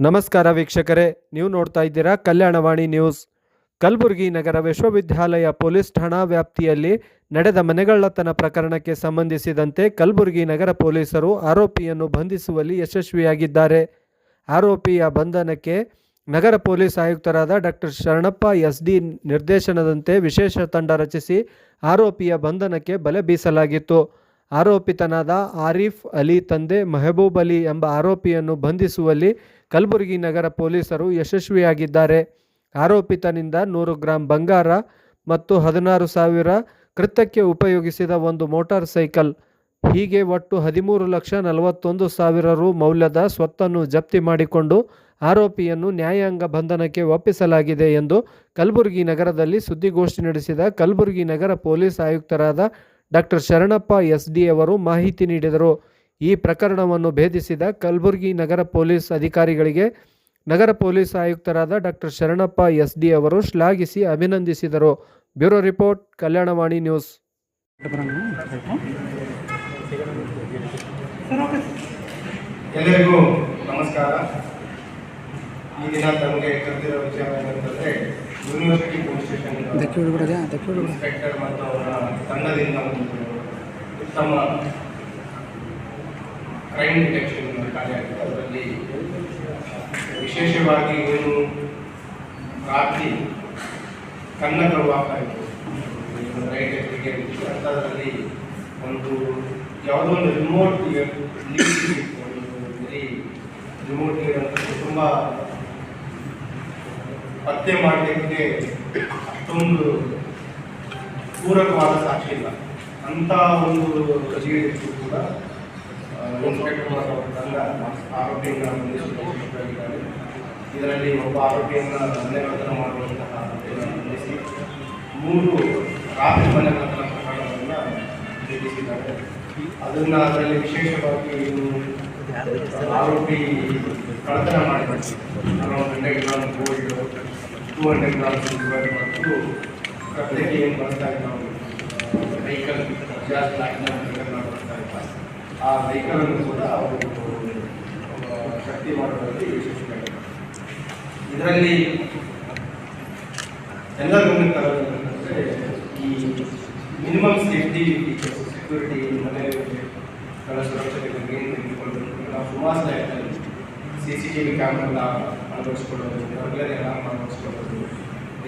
ನಮಸ್ಕಾರ ವೀಕ್ಷಕರೇ, ನೀವು ನೋಡ್ತಾ ಇದ್ದೀರಾ ಕಲ್ಯಾಣವಾಣಿ ನ್ಯೂಸ್. ಕಲಬುರಗಿ ನಗರ ವಿಶ್ವವಿದ್ಯಾಲಯ ಪೊಲೀಸ್ ಠಾಣಾ ವ್ಯಾಪ್ತಿಯಲ್ಲಿ ನಡೆದ ಮನೆಗಳ್ಳತನ ಪ್ರಕರಣಕ್ಕೆ ಸಂಬಂಧಿಸಿದಂತೆ ಕಲಬುರಗಿ ನಗರ ಪೊಲೀಸರು ಆರೋಪಿಯನ್ನು ಬಂಧಿಸುವಲ್ಲಿ ಯಶಸ್ವಿಯಾಗಿದ್ದಾರೆ. ಆರೋಪಿಯ ಬಂಧನಕ್ಕೆ ನಗರ ಪೊಲೀಸ್ ಆಯುಕ್ತರಾದ ಡಾಕ್ಟರ್ ಶರಣಪ್ಪ ಎಸ್ ಡಿ ನಿರ್ದೇಶನದಂತೆ ವಿಶೇಷ ತಂಡ ರಚಿಸಿ ಆರೋಪಿಯ ಬಂಧನಕ್ಕೆ ಬಲೆ ಬೀಸಲಾಗಿತ್ತು. ಆರೋಪಿತನಾದ ಆರಿಫ್ ಅಲಿ ತಂದೆ ಮೆಹಬೂಬ್ ಅಲಿ ಎಂಬ ಆರೋಪಿಯನ್ನು ಬಂಧಿಸುವಲ್ಲಿ ಕಲಬುರಗಿ ನಗರ ಪೊಲೀಸರು ಯಶಸ್ವಿಯಾಗಿದ್ದಾರೆ. ಆರೋಪಿತನಿಂದ ನೂರು ಗ್ರಾಂ ಬಂಗಾರ ಮತ್ತು ಹದಿನಾರು ಸಾವಿರ ಕೃತ್ಯಕ್ಕೆ ಉಪಯೋಗಿಸಿದ ಒಂದು ಮೋಟಾರ್ ಸೈಕಲ್. ಹೀಗೆ ಒಟ್ಟು ಹದಿಮೂರು ಲಕ್ಷ ನಲವತ್ತೊಂದು ಸಾವಿರ ರು ಮೌಲ್ಯದ ಸ್ವತ್ತನ್ನು ಜಪ್ತಿ ಮಾಡಿಕೊಂಡು ಆರೋಪಿಯನ್ನು ನ್ಯಾಯಾಂಗ ಬಂಧನಕ್ಕೆ ಒಪ್ಪಿಸಲಾಗಿದೆ ಎಂದು ಕಲಬುರಗಿ ನಗರದಲ್ಲಿ ಸುದ್ದಿಗೋಷ್ಠಿ ನಡೆಸಿದ ಕಲಬುರಗಿ ನಗರ ಪೊಲೀಸ್ ಆಯುಕ್ತರಾದ ಡಾಕ್ಟರ್ ಶರಣಪ್ಪ ಎಸ್ ಡಿ ಅವರು ಮಾಹಿತಿ ನೀಡಿದರು. ಈ ಪ್ರಕರಣವನ್ನು ಭೇದಿಸಿದ ಕಲಬುರಗಿ ನಗರ ಪೊಲೀಸ್ ಅಧಿಕಾರಿಗಳಿಗೆ ನಗರ ಪೊಲೀಸ್ ಆಯುಕ್ತರಾದ ಡಾಕ್ಟರ್ ಶರಣಪ್ಪ ಎಸ್ ಡಿ ಅವರು ಶ್ಲಾಘಿಸಿ ಅಭಿನಂದಿಸಿದರು. Bureau report, Kalyanavani news. ಎಲ್ಲರಿಗೂ ನಮಸ್ಕಾರ. ಈ ದಿನ ತಮಗೆ ಕರೆದಿರೋ ಏನಂತಂದರೆ ಯೂನಿವರ್ಸಿಟಿ ಪೊಲೀಸ್ ಸ್ಟೇಷನ್ ಇನ್ಸ್ಪೆಕ್ಟರ್ ಮತ್ತು ಅವರ ತಂಡದಿಂದ ಒಂದು ಉತ್ತಮ ಕ್ರೈಮ್ ಡಿಟೆಕ್ಷನ್ ಕಾರ್ಯ ಆಗಿದೆ ಅದರಲ್ಲಿ ವಿಶೇಷವಾಗಿ ಏನು ರಾತ್ರಿ ಕನ್ನಡಗಳು ಕಳುವಾಗ್ತಾ ಇತ್ತು ರೈಟ್ ಎಸ್ಟಿಗೆ ಅಂಥದ್ರಲ್ಲಿ ಒಂದು ಯಾವುದೋ ಒಂದು ರಿಮೋಟ್ ಒಂದು ವೆರಿ ರಿಮೋಟ್ ಇರೋಂಥದ್ದು ತುಂಬ ಪತ್ತೆ ಮಾಡಲಿಕ್ಕೆ ಅಷ್ಟೊಂದು ಪೂರಕವಾದ ಸಾಕ್ಷಿ ಇಲ್ಲ. ಅಂಥ ಒಂದು ಜೀವಿಗೂ ಕೂಡ ಆರೋಪಿಯನ್ನು ಇದರಲ್ಲಿ ಒಬ್ಬ ಆರೋಪಿಯನ್ನು ಮನೆಗತನ ಮಾಡುವಂತಹ ಬಂಧಿಸಿ ಮೂರು ರಾತ್ರಿ ಮನೆಗತನ ಪ್ರಕರಣವನ್ನು ನಿಲ್ಲಿಸಿದ್ದಾರೆ ಅದನ್ನು ಅದರಲ್ಲಿ ವಿಶೇಷವಾಗಿ ಆರೋಪಿ ಕಳ್ಳತನ ಮಾಡಿದ್ದಾರೆ around hundred gram gold two hundred gram silver ಮತ್ತು ಕತ್ತಕ್ಕೆ ಏನು ಬಳಸ್ತಾ ಇದ್ದಾವೆ ವೆಹಿಕಲ್ ಜಾಸ್ ಪ್ಲಾಟಿನಮ್ ವೆಹಿಕಲ್ ಬಳಸ್ತಾ ಇದ್ದಾರೆ ಆ ವೆಹಿಕಲನ್ನು ಕೂಡ ಅವರು ಶಕ್ತಿ ಮಾಡುವಲ್ಲಿ ಯಶಸ್ವಿಯಾಗಿದ್ದಾರೆ ಇದರಲ್ಲಿ ಎಲ್ಲ ಗಮನಕ್ಕೆ ತರಬೇಕಂತಂದರೆ ಈ ಮಿನಿಮಮ್ ಸೇಫ್ಟಿ ಸೆಕ್ಯೂರಿಟಿ ಮನೆಗಳ ಸುರಕ್ಷತೆ ಬಗ್ಗೆ ಏನು ತೆಗೆದುಕೊಂಡು ನಾವು ಸುಮಾರು ಲೈಫಲ್ಲಿ ಸಿ ಸಿ ಟಿ ವಿ ಕ್ಯಾಮ್ರೆಲ್ಲ ಅಳವಡಿಸ್ಕೊಳ್ಳೋದು ಬರ್ಗ್ಲರ್ ಅಲಾರ್ಮ್ ಅಳವಡಿಸ್ಕೊಳ್ಳೋದು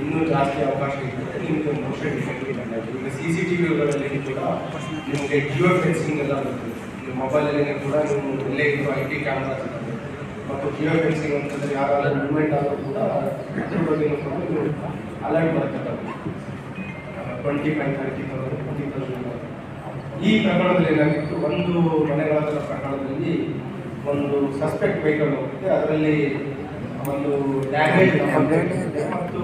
ಇನ್ನೂ ಜಾಸ್ತಿ ಅವಕಾಶ ಇದ್ದರೆ ನಿಮಗೆ ಮೋಷನ್ ಡಿಟೆಕ್ಟಿವ್ ಈಗ ಸಿ ಸಿ ಟಿ ವಿಗಳಲ್ಲಿ ಕೂಡ ನಿಮಗೆ ಜಿಯೋ ಫೆನ್ಸಿಂಗ್ ಎಲ್ಲ ಬರ್ತದೆ ನಿಮ್ಮ ಮೊಬೈಲಲ್ಲಿ ಕೂಡ ನೀವು ಎಲ್ಲೇ ಇದ್ದು ಐ ಟಿ ಕ್ಯಾಮ್ರಾ ಸಿಗ್ತದೆ ಮತ್ತು ಜಿಯೋ ಫೆನ್ಸಿಂಗ್ ಅಂತಂದರೆ ಯಾರಾದರೂ ಮೂವ್ಮೆಂಟ್ ಆದರೂ ಕೂಡ ಅದ್ರ ಬಗ್ಗೆ ಕೂಡ ನೀವು ಅಲರ್ಟ್ ಬರ್ತಕ್ಕಂಥದ್ದು twenty five thirty thousand twenty thousand ಈ ಪ್ರಕರಣದಲ್ಲಿ ಏನಾಗಿತ್ತು? ಒಂದು ಮನೆಗಳ ಪ್ರಕರಣದಲ್ಲಿ ಒಂದು ಸಸ್ಪೆಕ್ಟ್ ವೆಹಿಕಲ್ ಹೋಗುತ್ತೆ ಅದರಲ್ಲಿ ಒಂದು ಡ್ಯಾಮೇಜ್ ಮತ್ತು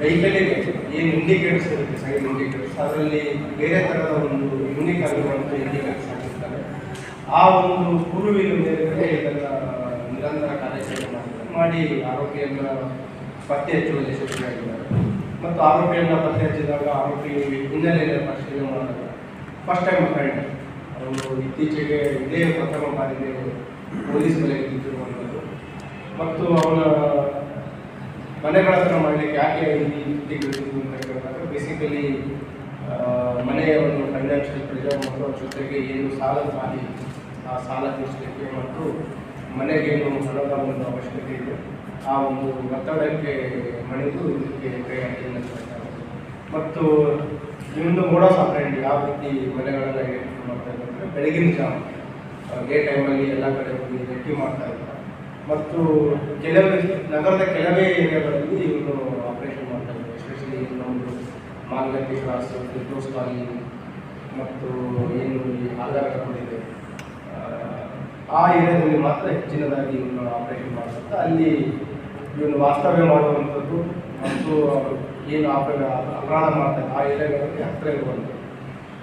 ವೆಹಿಕಲಿಗೆ ಏನು ಇಂಡಿಕೇಟರ್ಸ್ ಇರುತ್ತೆ? ಸೈಡ್ ಇಂಡಿಕೇಟರ್ಸ್ ಅದರಲ್ಲಿ ಬೇರೆ ಥರದ ಒಂದು ಯುನಿಕ್ ಆಗಿರುವಂಥ ಇಂಡಿಕೇಟರ್ಸ್ ಹಾಕಿರ್ತಾರೆ. ಆ ಒಂದು ಕುರುವಿನ ಮೇಲೆ ಇದನ್ನು ನಿರಂತರ ಕಾರ್ಯಾಚರಣೆ ಮಾಡಿ ಆರೋಪಿಯನ್ನು ಪತ್ತೆ ಹಚ್ಚುವಲ್ಲಿ ಯಶಸ್ವಿಯಾಗಿದ್ದಾರೆ ಮತ್ತು ಆರೋಪಿಯನ್ನು ಪತ್ತೆ ಹಚ್ಚಿದಾಗ ಆರೋಪಿ ಹಿನ್ನೆಲೆಯಲ್ಲಿ ಪರಿಶೀಲನೆ ಮಾಡಿದಾಗ ಫಸ್ಟ್ ಟೈಮ್ ಅಫೆಂಡ್ ಅವರು ಇತ್ತೀಚೆಗೆ ಇದೇ ಪ್ರಥಮ ಬಾರಿಗೆ ಪೊಲೀಸ್ ಮೇಲೆ ನಿಂತಿರುವಂಥದ್ದು. ಮತ್ತು ಅವನ ಮನೆಗಳತ್ರ ಮಾಡಲಿಕ್ಕೆ ಯಾಕೆ ರೀತಿ ಬಿಟ್ಟಿದ್ದು ಅಂತ ಕೇಳಿದಾಗ ಬೇಸಿಕಲಿ ಮನೆಯ ಒಂದು ಫೈನಾನ್ಷಿಯಲ್ ಮತ್ತು ಅದ್ರ ಜೊತೆಗೆ ಏನು ಸಾಲದ ಮಾಡಿ ಆ ಸಾಲ ತೀರಿಸಲಿಕ್ಕೆ ಮತ್ತು ಮನೆಗೇನು ಹಣದ ಒಂದು ಅವಶ್ಯಕತೆ ಇದೆ, ಆ ಒಂದು ಒತ್ತಡಕ್ಕೆ ಮಣಿದು ಇದಕ್ಕೆ ಕೈ ಹಾಕಿ ನಡೆಸ್ತಾರೆ ಮತ್ತು ಇನ್ನೊಂದು ಮೂಡ ಆಪರೇಟ್ ಯಾವ ರೀತಿ ಮನೆಗಳನ್ನು ಐಡೆಂಟಿಫೈ ಮಾಡ್ತಾ ಇದ್ದಾರೆ ಬೆಳಗಿನ ಜಾವ. ಡೇ ಟೈಮಲ್ಲಿ ಎಲ್ಲ ಕಡೆ ಹೋಗಿ ರೆಕ್ಕಿ ಮಾಡ್ತಾ ಇದ್ದಾರೆ. ಮತ್ತು ಕೆಲವೇ ನಗರದ ಕೆಲವೇ ಏರಿಯಾಗಳಲ್ಲಿ ಇವರು ಆಪರೇಷನ್ ಮಾಡ್ತಾ ಇದ್ದಾರೆ. ಎಸ್ಪೆಷಲಿ ಇನ್ನೊಂದು ಮಾಲ್ಗಟ್ಟಿ ಕ್ರಾಸ್ ಫಿರ್ದೋಸ್ ಕಾಲಿ ಮತ್ತು ಏನು ಈ ಆಧಾರ ಇದೆ ಆ ಏರಿಯಾದಲ್ಲಿ ಮಾತ್ರ ಹೆಚ್ಚಿನದಾಗಿ ಇವನು ಆಪರೇಷನ್ ಮಾಡ್ತಾರೆ ಅಲ್ಲಿ ಇವನು ವಾಸ್ತವ್ಯ ಮಾಡುವಂಥದ್ದು ಮತ್ತು ಏನು ಅಪ- ಅಪರಾಧ ಮಾಡ್ತಾರೆ, ಆ ಏರಿಯಾಗಳಲ್ಲಿ ಹತ್ತಿರ ಇರುವಂಥದ್ದು.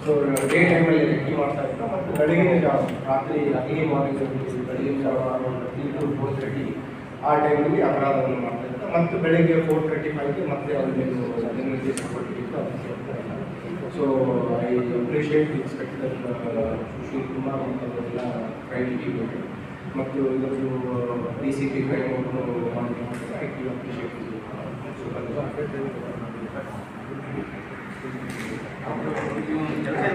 ಸೊ ಡೇ ಟೈಮಲ್ಲಿ ರೆಕ್ಕಿ ಮಾಡ್ತಾ ಇದ್ದ ಮತ್ತು ಬೆಳಗಿನ ಜಾವ, ರಾತ್ರಿ ಅರ್ಲಿ ಮಾರ್ನಿಂಗ್ ಬೆಳಗಿನ ಜಾವ ತ್ರೀ ಟು ಫೋರ್ ತರ್ಟಿ ಆ ಟೈಮಲ್ಲಿ ಅಪರಾಧವನ್ನು ಮಾಡ್ತಾ ಇದ್ದ ಮತ್ತು ಬೆಳಗ್ಗೆ ಫೋರ್ ತರ್ಟಿ ಫೈವ್ಗೆ ಮತ್ತೆ ಅವರಿಗೆ ನಿರ್ದೇಶ ಕೊಟ್ಟಿದ್ದು so I appreciate inspector Sushil Kumar ಅವರೆಲ್ಲ ಕ್ರೈಮ್ ಟೀಮ್ ಮತ್ತು ಇವತ್ತು ಡಿ ಸಿ ಪಿ ಕೈಗೊಂಡು ಆ್ಯಕ್ಟಿವ್ ಅಪ್ರಿಷಿಯೇಟ್